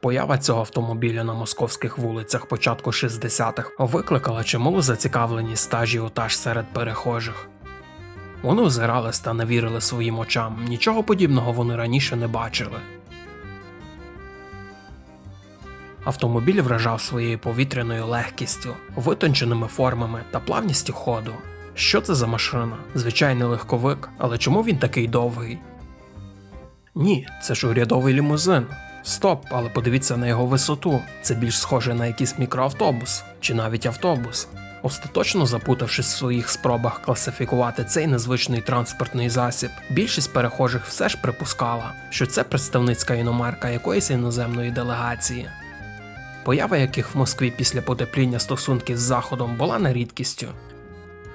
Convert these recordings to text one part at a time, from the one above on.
Поява цього автомобіля на московських вулицях початку 60-х викликала чималу зацікавленість та ажіотаж серед перехожих. Вони озирались та не вірили своїм очам, нічого подібного вони раніше не бачили. Автомобіль вражав своєю повітряною легкістю, витонченими формами та плавністю ходу. Що це за машина? Звичайний легковик, але чому він такий довгий? Ні, це ж урядовий лімузин. Стоп, але подивіться на його висоту. Це більш схоже на якийсь мікроавтобус чи навіть автобус. Остаточно запутавшись в своїх спробах класифікувати цей незвичний транспортний засіб, більшість перехожих все ж припускала, що це представницька іномарка якоїсь іноземної делегації. Поява яких в Москві після потепління стосунків з Заходом була не рідкістю.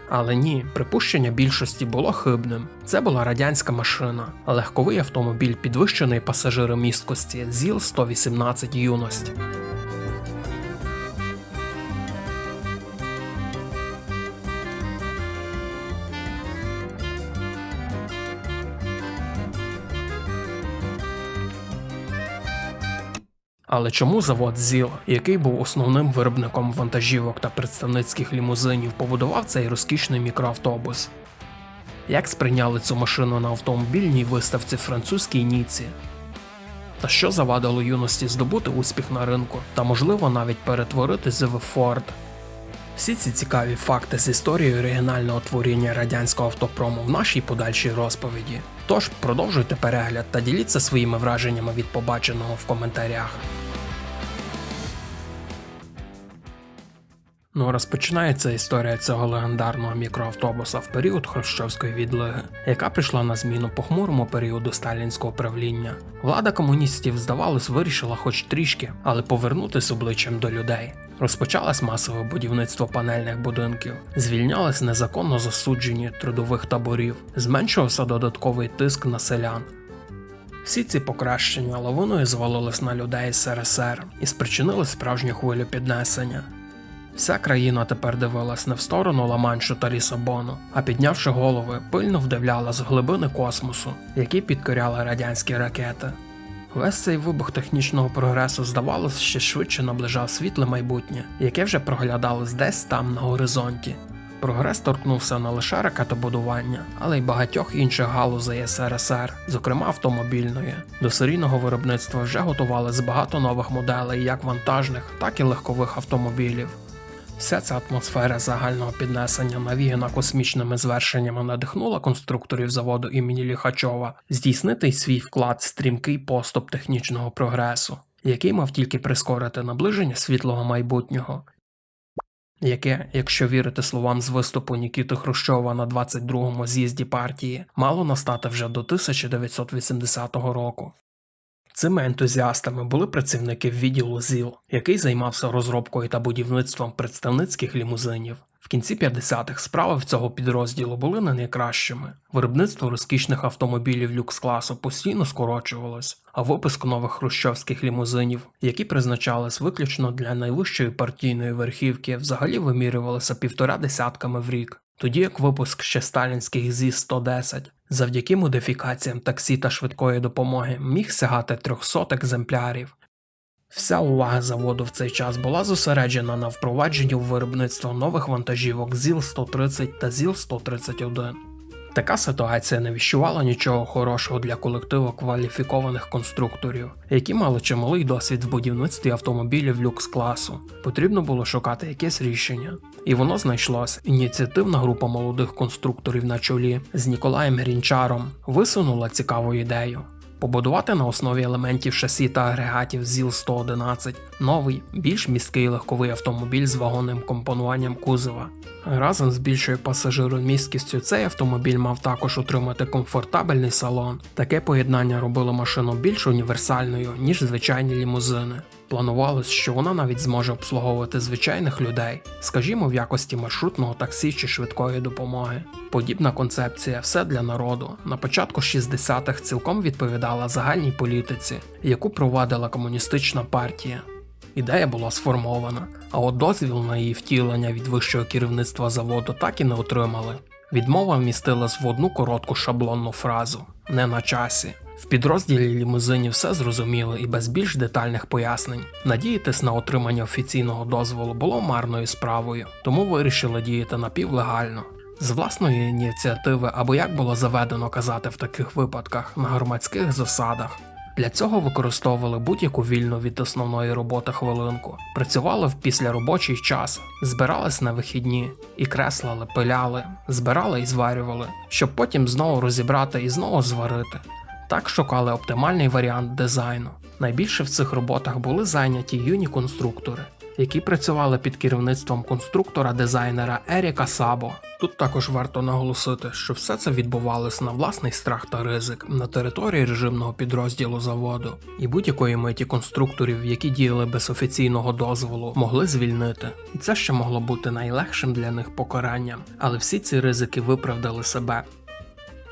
Але ні, припущення більшості було хибним. Це була радянська машина, легковий автомобіль підвищеної пасажиромісткості ЗІЛ 118 юність. Але чому завод ЗІЛ, який був основним виробником вантажівок та представницьких лімузинів, побудував цей розкішний мікроавтобус? Як сприйняли цю машину на автомобільній виставці французькій Ніці? Та що завадило юності здобути успіх на ринку та, можливо, навіть перетворитися в Форд? Всі ці цікаві факти з історією оригінального творіння радянського автопрому в нашій подальшій розповіді. Тож продовжуйте перегляд та діліться своїми враженнями від побаченого в коментарях. Ну, розпочинається історія цього легендарного мікроавтобуса в період хрущовської відлиги, яка прийшла на зміну похмурому періоду сталінського правління. Влада комуністів, здавалось, вирішила хоч трішки, але повернутися обличчям до людей. Розпочалось масове будівництво панельних будинків, звільнялись незаконно засуджені трудових таборів, зменшувався додатковий тиск на селян. Всі ці покращення лавиною звалились на людей СРСР і спричинили справжню хвилю піднесення. Вся країна тепер дивилась не в сторону Ла-Маншу та Лісабону, а піднявши голови, пильно вдивлялась в глибини космосу, які підкоряли радянські ракети. Весь цей вибух технічного прогресу, здавалось, ще швидше наближав світле майбутнє, яке вже проглядалось десь там на горизонті. Прогрес торкнувся не лише ракетобудування, але й багатьох інших галузей СРСР, зокрема автомобільної. До серійного виробництва вже готували багато нових моделей як вантажних, так і легкових автомобілів. Вся ця атмосфера загального піднесення навіяна космічними звершеннями надихнула конструкторів заводу імені Ліхачова здійснити свій вклад стрімкий поступ технічного прогресу, який мав тільки прискорити наближення світлого майбутнього, яке, якщо вірити словам з виступу Нікіти Хрущова на 22-му з'їзді партії, мало настати вже до 1980 року. Цими ентузіастами були працівники відділу ЗІЛ, який займався розробкою та будівництвом представницьких лімузинів. В кінці 50-х справи в цього підрозділу були не найкращими. Виробництво розкішних автомобілів люкс-класу постійно скорочувалось, а випуск нових хрущовських лімузинів, які призначались виключно для найвищої партійної верхівки, взагалі вимірювалися півтора десятками в рік. Тоді як випуск ще сталінських ЗІС-110 завдяки модифікаціям таксі та швидкої допомоги міг сягати 300 екземплярів. Вся увага заводу в цей час була зосереджена на впровадженні в виробництво нових вантажівок ЗІЛ-130 та ЗІЛ-131. Така ситуація не віщувала нічого хорошого для колективу кваліфікованих конструкторів, які мали чималий досвід в будівництві автомобілів люкс-класу. Потрібно було шукати якесь рішення. І воно знайшлось. Ініціативна група молодих конструкторів на чолі з Ніколаєм Грінчаром висунула цікаву ідею. Побудувати на основі елементів шасі та агрегатів ЗІЛ-111 новий, більш міський легковий автомобіль з вагонним компонуванням кузова. Разом з більшою пасажиромісткістю цей автомобіль мав також отримати комфортабельний салон. Таке поєднання робило машину більш універсальною, ніж звичайні лімузини. Планувалось, що вона навіть зможе обслуговувати звичайних людей, скажімо, в якості маршрутного таксі чи швидкої допомоги. Подібна концепція все для народу на початку 60-х цілком відповідала загальній політиці, яку провадила комуністична партія. Ідея була сформована, а от дозвіл на її втілення від вищого керівництва заводу так і не отримали. Відмова вмістилась в одну коротку шаблонну фразу не на часі. В підрозділі лімузинів все зрозуміло і без більш детальних пояснень. Надіятись на отримання офіційного дозволу було марною справою, тому вирішили діяти напівлегально. З власної ініціативи, або як було заведено казати в таких випадках, на громадських засадах. Для цього використовували будь-яку вільну від основної роботи хвилинку, працювали в післяробочий час, збирались на вихідні і креслили, пиляли, збирали і зварювали, щоб потім знову розібрати і знову зварити. Так шукали оптимальний варіант дизайну. Найбільше в цих роботах були зайняті юні конструктори, які працювали під керівництвом конструктора-дизайнера Еріка Сабо. Тут також варто наголосити, що все це відбувалося на власний страх та ризик на території режимного підрозділу заводу, і будь-якої миті конструкторів, які діяли без офіційного дозволу, могли звільнити. І це ще могло бути найлегшим для них покаранням, але всі ці ризики виправдали себе.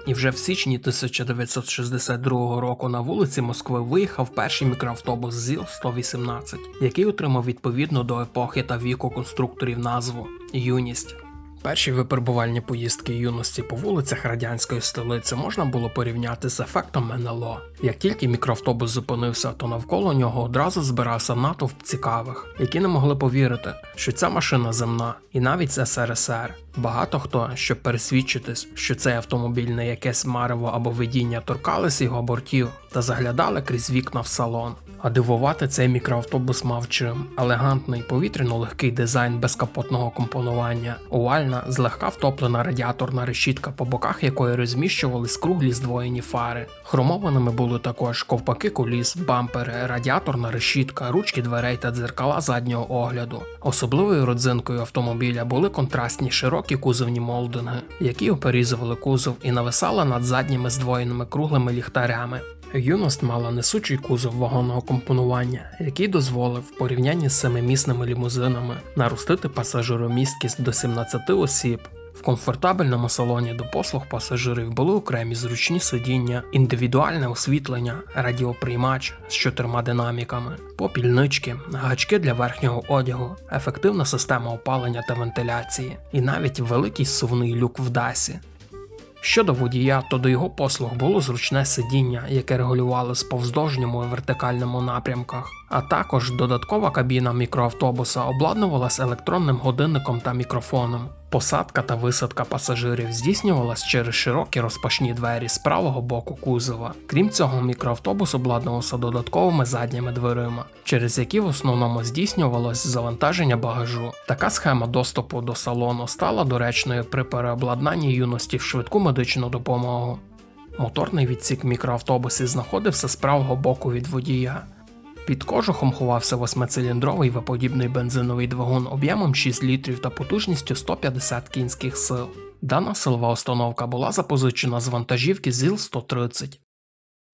І вже в січні 1962 року на вулиці Москви виїхав перший мікроавтобус ЗІЛ-118, який отримав відповідно до епохи та віку конструкторів назву Юність. Перші випробувальні поїздки юності по вулицях радянської столиці можна було порівняти з ефектом НЛО. Як тільки мікроавтобус зупинився, то навколо нього одразу збирався натовп цікавих, які не могли повірити, що ця машина земна, і навіть з СРСР. Багато хто, щоб пересвідчитись, що цей автомобіль не якесь марево або видіння, торкались його бортів та заглядали крізь вікна в салон. А дивувати цей мікроавтобус мав чим елегантний повітряно-легкий дизайн безкапотного компонування, овальна, злегка втоплена радіаторна решітка, по боках якої розміщувались круглі здвоєні фари. Хромованими були також ковпаки куліс, бампери, радіаторна решітка, ручки дверей та дзеркала заднього огляду. Особливою родзинкою автомобіля були контрастні широкі кузовні молдинги, які оперізували кузов і нависали над задніми здвоєними круглими ліхтарями. Юност мала несучий кузов вагонного компонування, який дозволив в порівнянні з семимісними лімузинами наростити пасажиромісткість до 17 осіб. В комфортабельному салоні до послуг пасажирів були окремі зручні сидіння, індивідуальне освітлення, радіоприймач з чотирма динаміками, попільнички, гачки для верхнього одягу, ефективна система опалення та вентиляції, і навіть великий сувний люк в дасі. Щодо водія, то до його послуг було зручне сидіння, яке регулювалося по вздовжньому і вертикальному напрямках, а також додаткова кабіна мікроавтобуса обладнувалась електронним годинником та мікрофоном. Посадка та висадка пасажирів здійснювалась через широкі розпашні двері з правого боку кузова. Крім цього, мікроавтобус обладнувався додатковими задніми дверима, через які в основному здійснювалось завантаження багажу. Така схема доступу до салону стала доречною при переобладнанні юності в швидку медичну допомогу. Моторний відсік мікроавтобусів знаходився з правого боку від водія. Під кожухом ховався восьмициліндровий виподібний бензиновий двигун об'ємом 6 літрів та потужністю 150 кінських сил. Дана силова установка була запозичена з вантажівки ЗІЛ-130.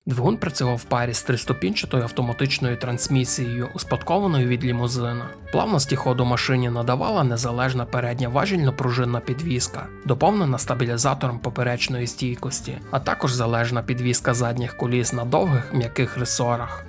Двигун працював в парі з триступінчатою автоматичною трансмісією, успадкованою від лімузина. Плавності ходу машині надавала незалежна передня важільно-пружинна підвіска, доповнена стабілізатором поперечної стійкості, а також залежна підвіска задніх коліс на довгих м'яких ресорах.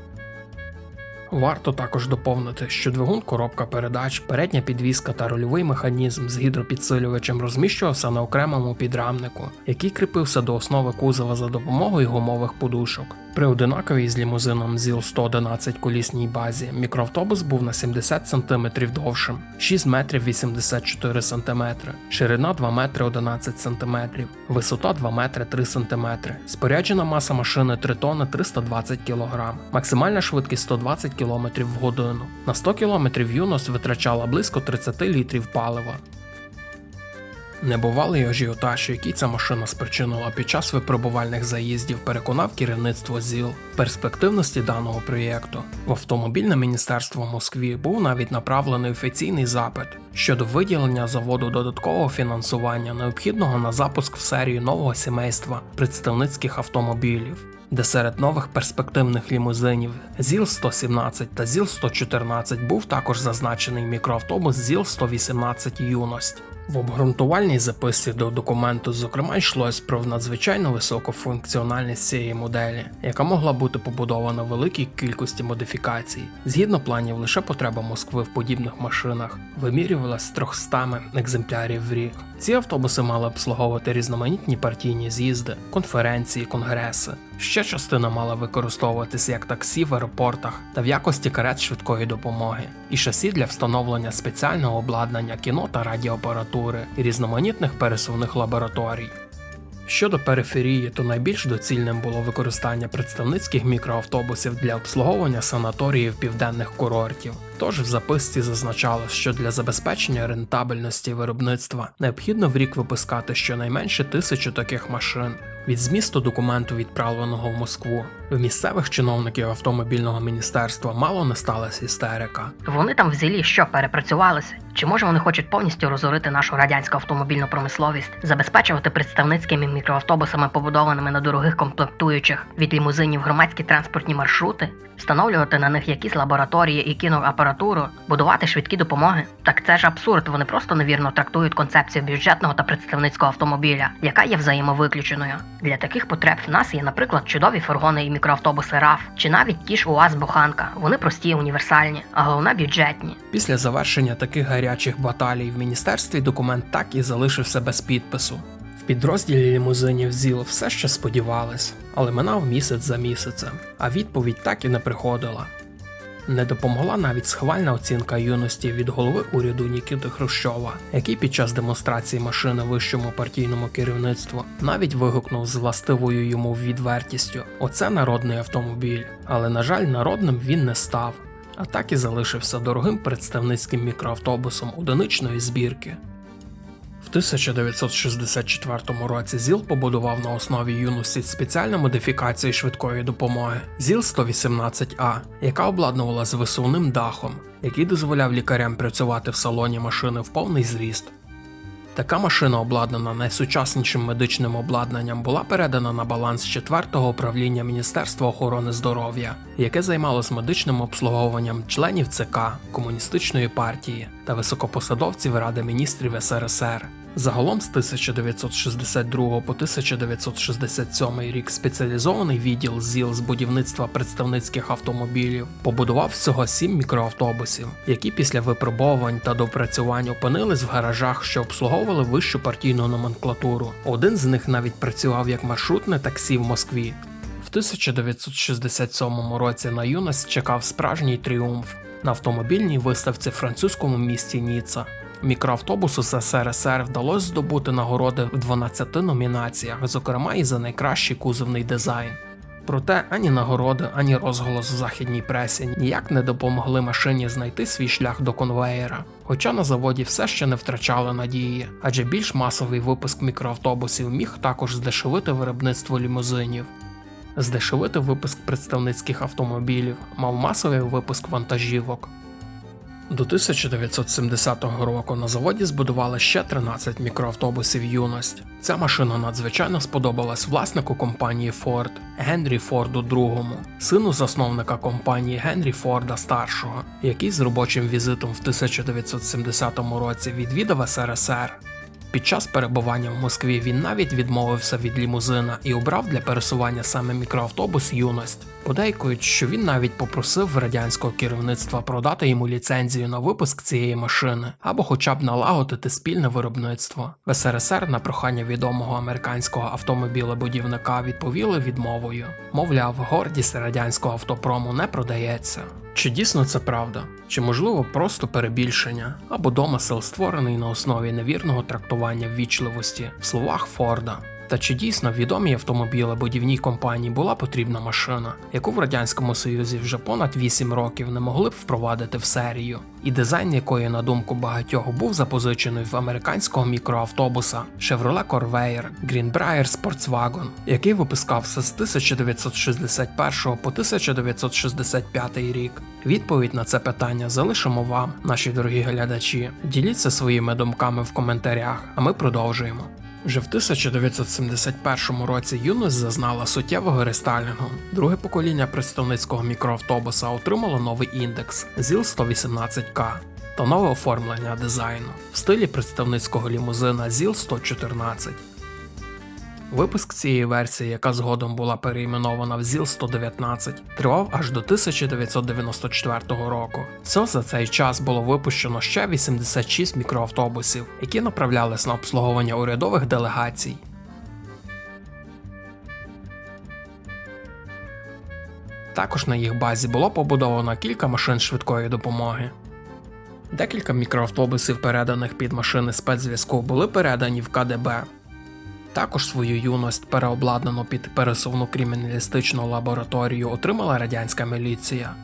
Варто також доповнити, що двигун коробка передач, передня підвіска та рульовий механізм з гідропідсилювачем розміщувався на окремому підрамнику, який кріпився до основи кузова за допомогою гумових подушок. При одинаковій з лімузином ЗІЛ 111 колісній базі мікроавтобус був на 70 см довшим, 6 метрів 84 см, ширина 2 метри 11 см, висота 2 метри 3 см, споряджена маса машини 3 тонни 320 кг, максимальна швидкість 120 км в годину. На 100 км юност витрачала близько 30 літрів палива. Небувалий ажіотаж, який ця машина спричинила під час випробувальних заїздів, переконав керівництво ЗІЛ перспективності даного проєкту. В автомобільне міністерство Москві був навіть направлений офіційний запит щодо виділення заводу додаткового фінансування, необхідного на запуск в серію нового сімейства представницьких автомобілів. Де серед нових перспективних лімузинів ЗІЛ-117 та ЗІЛ-114 був також зазначений мікроавтобус ЗІЛ-118 юність. В обґрунтувальній записці до документу, зокрема, йшлось про надзвичайно високу функціональність цієї моделі, яка могла бути побудована в великій кількості модифікацій. Згідно планів, лише потреба Москви в подібних машинах вимірювалась з 300 екземплярів в рік. Ці автобуси мали обслуговувати різноманітні партійні з'їзди, конференції, конгреси. Ще частина мала використовуватися як таксі в аеропортах та в якості карет швидкої допомоги, і шасі для встановлення спеціального обладнання кіно та радіоапаратури і різноманітних пересувних лабораторій. Щодо периферії, то найбільш доцільним було використання представницьких мікроавтобусів для обслуговування санаторіїв південних курортів. Тож в записці зазначалось, що для забезпечення рентабельності виробництва необхідно в рік випускати щонайменше тисячу таких машин. Від змісту документу, відправленого в Москву, в місцевих чиновників автомобільного міністерства мало не сталася істерика. Вони там взагалі що перепрацювалися? Чи може вони хочуть повністю розорити нашу радянську автомобільну промисловість, забезпечувати представницькими мікроавтобусами, побудованими на дорогих комплектуючих від лімузинів громадські транспортні маршрути, встановлювати на них якісь лабораторії і кіноапаратуру, будувати швидкі допомоги? Так це ж абсурд. Вони просто невірно трактують концепцію бюджетного та представницького автомобіля, яка є взаємовиключеною. Для таких потреб в нас є, наприклад, чудові фургони і мікроавтобуси РАФ, чи навіть ті ж УАЗ Буханка. Вони прості, універсальні, а головне бюджетні. Після завершення таких гарячих баталій в міністерстві документ так і залишився без підпису. В підрозділі лімузинів ЗІЛ все ще сподівались, але минав місяць за місяцем, а відповідь так і не приходила. Не допомогла навіть схвальна оцінка юності від голови уряду Нікіти Хрущова, який під час демонстрації машини вищому партійному керівництву навіть вигукнув з властивою йому відвертістю: Оце народний автомобіль. Але, на жаль, народним він не став, а так і залишився дорогим представницьким мікроавтобусом одиничної збірки. В 1964 році ЗІЛ побудував на основі юності спеціальну модифікацію швидкої допомоги ЗІЛ 118А, яка обладнувала з висувним дахом, який дозволяв лікарям працювати в салоні машини в повний зріст. Така машина, обладнана найсучаснішим медичним обладнанням, була передана на баланс 4-го управління Міністерства охорони здоров'я, яке займалось медичним обслуговуванням членів ЦК Комуністичної партії та високопосадовців Ради міністрів СРСР. Загалом з 1962 по 1967 рік спеціалізований відділ ЗІЛ з будівництва представницьких автомобілів побудував всього сім мікроавтобусів, які після випробовувань та допрацювань опинились в гаражах, що обслуговували вищу партійну номенклатуру. Один з них навіть працював як маршрутне таксі в Москві. В 1967 році на юність чекав справжній тріумф на автомобільній виставці в французькому місті Ніца. Мікроавтобусу з СРСР вдалося здобути нагороди в 12 номінаціях, зокрема і за найкращий кузовний дизайн. Проте ані нагороди, ані розголос в західній пресі ніяк не допомогли машині знайти свій шлях до конвеєра. Хоча на заводі все ще не втрачали надії, адже більш масовий випуск мікроавтобусів міг також здешевити виробництво лімузинів. Здешевити випуск представницьких автомобілів, мав масовий випуск вантажівок. До 1970 року на заводі збудували ще 13 мікроавтобусів юність. Ця машина надзвичайно сподобалась власнику компанії Ford Генрі Форду II, сину засновника компанії Генрі Форда старшого, який з робочим візитом в 1970 році відвідав СРСР. Під час перебування в Москві він навіть відмовився від лімузина і обрав для пересування саме мікроавтобус юність. Подейкують, що він навіть попросив радянського керівництва продати йому ліцензію на випуск цієї машини або хоча б налагодити спільне виробництво. В СРСР на прохання відомого американського автомобілебудівника відповіли відмовою. Мовляв, гордість радянського автопрому не продається. Чи дійсно це правда? Чи можливо просто перебільшення або домисел створений на основі невірного трактування ввічливості в словах Форда? Та чи дійсно відомій автомобілебудівній компанії була потрібна машина, яку в радянському союзі вже понад 8 років не могли б впровадити в серію, і дизайн якої, на думку багатьох, був запозичений в американського мікроавтобуса Chevrolet Corvair Greenbrier Sportswagen, який випускався з 1961 по 1965 рік. Відповідь на це питання залишимо вам, наші дорогі глядачі. Діліться своїми думками в коментарях, а ми продовжуємо. Вже в 1971 році юність зазнала суттєвого рестайлінгу. Друге покоління представницького мікроавтобуса отримало новий індекс ЗІЛ 118К та нове оформлення дизайну в стилі представницького лімузина ЗІЛ 114. Випуск цієї версії, яка згодом була переіменована в ЗІЛ-119, тривав аж до 1994 року. Всього за цей час було випущено ще 86 мікроавтобусів, які направлялись на обслуговування урядових делегацій. Також на їх базі було побудовано кілька машин швидкої допомоги. Декілька мікроавтобусів, переданих під машини спецзв'язку, були передані в КДБ. Також свою юність переобладнану під пересувну криміналістичну лабораторію отримала радянська міліція.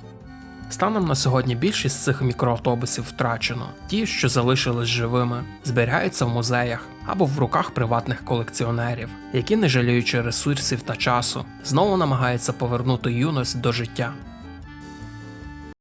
Станом на сьогодні більшість цих мікроавтобусів втрачено. Ті, що залишились живими, зберігаються в музеях або в руках приватних колекціонерів, які, не жаліючи ресурсів та часу, знову намагаються повернути юність до життя.